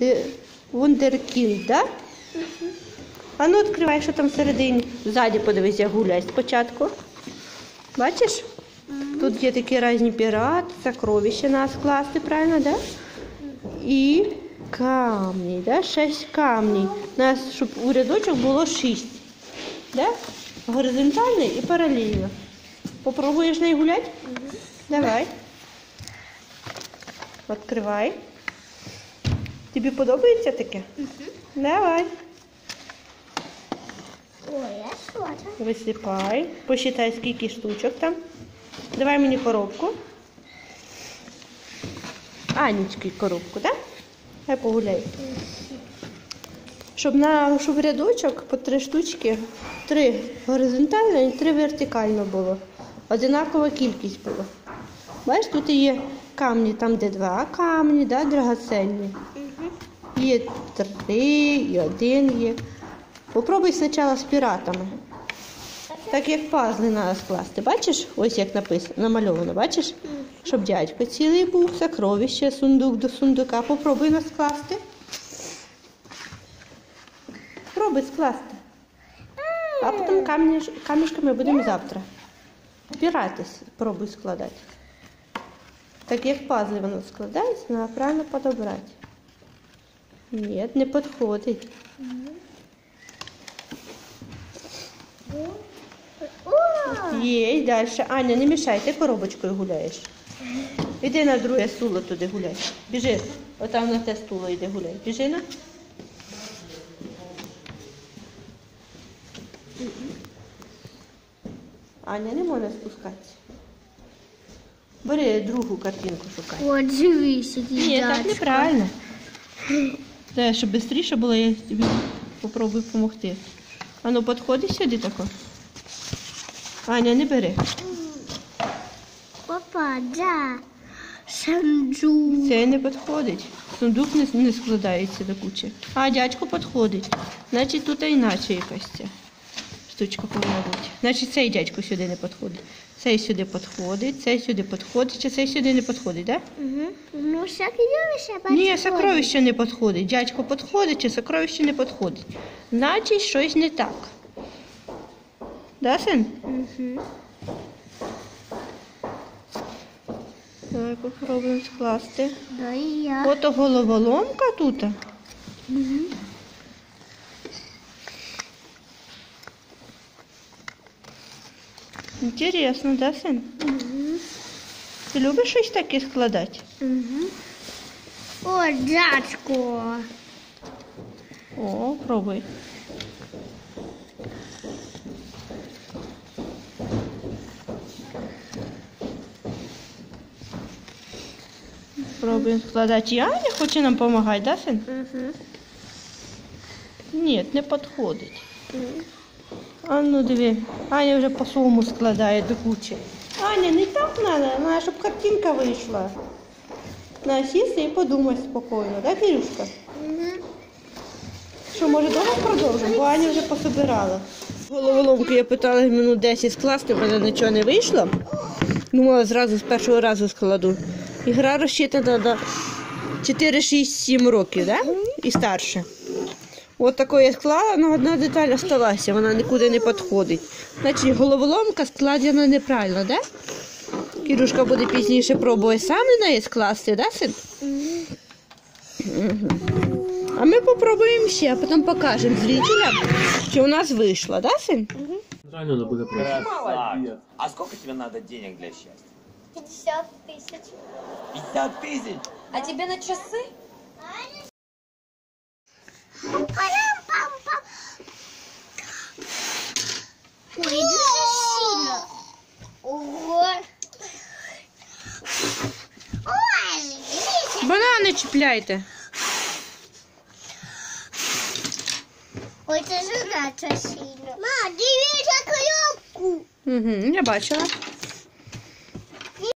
вунде... вундеркінд, да? А ну відкривай, що там всередині. Ззаді подивись, як гуляй спочатку. Бачиш? Тут є такі різні пірати, сокровища на скласти, правильно, да? І камні, да? Шість камнів. У нас, щоб у рядочок було шість. Да? Горизонтально і паралельно. Попробуєш неї гуляти? Давай. Відкривай. Тобі подобається таке? Давай. Ой, а що? Висипай. Посчитай, скільки штучок там. Давай мені коробку. Анічки коробку, так? Да? Хай погуляй. Щоб на щоб рядочок по три штучки, три горизонтально і три вертикально було. Одинакова кількість була. Бачиш, тут є камні, там де два камні, да, драгоценні. Є три, і один є. Попробуй спочатку з піратами. Так як пазли треба скласти. Бачиш? Ось як написано, намальовано, бачиш? Щоб дядько цілий був, сокровище, сундук до сундука. Попробуй нас скласти. Пробуй скласти. А потім камні, камішками будемо завтра. Піратись, пробуй складати. Так як пазли воно складається, треба правильно подобрати. Ні, не підходить. О, Є, далі. Аня, не мішай, ти коробочкою гуляєш. Іди на друге стуло туди гуляй. Біжи. Отам на те стуло йди гуляй. Біжи на. Аня, не можна спускатися. Бери другу картинку шукай. От дивись, який Ні, так неправильно. Те, щоб швидше було, я тобі попробую допомогти. А ну підходи сюди тако. Аня, не бери. Папа, да. Санджу. Це не підходить. Сундук не, не складається до кучі. А дядько підходить. Значить, тут іначе якась ця штучка повинна бути. Значить, цей дядько сюди не підходить. Цей сюди підходить, цей сюди підходить, чи цей сюди не підходить, так? Да? Угу. Ну, сокровище бачу. Ні, сокровище не підходить. Дядько підходить, чи сокровище не підходить. Значить, щось не так. Да, син? Угу. Давай попробуємо скласти. Да і я. Ото головоломка тут. Угу. Інтересно, да, син? Угу. Ти любиш щось таке складати? Угу. О, дядько. О, пробуй. Пробуємо складати. І Аня хоче нам допомагати, да, син? Угу. Ні, не підходить. А ну диви, Аня вже по своєму складає до кучі. Аня, не так треба, треба, щоб картинка вийшла. На сісти і подумати спокійно, да, Кирюшка? Угу. Що, може, довго продовжимо? Бо Аня вже пособирала. Головоломку я питала минут 10 скласти, в мене нічого не вийшло. Думала, зразу з першого разу складу. Ігра розчитана до 4, 6, 7 років, да? І старше. От таку я склала, але одна деталь залишилася, вона нікуди не підходить. Значить, головоломка складена неправильно, да? Кірушка буде пізніше пробувати сам на неї скласти, да, син? А ми попробуємо ще, а потім покажемо зрителям, що у нас вийшло, да, син? Реально надо буде. Красавчик. А сколько тебе надо денег для счастья? 50 тисяч. 50 тысяч? А тебе на часы? Парам-пам-пам. Ой, дуже сильно. Ого. Ой, дивіться. Банани чіпляйте. Ой, це занадто сильно. Ма, дивіться коробку. Угу, я бачила.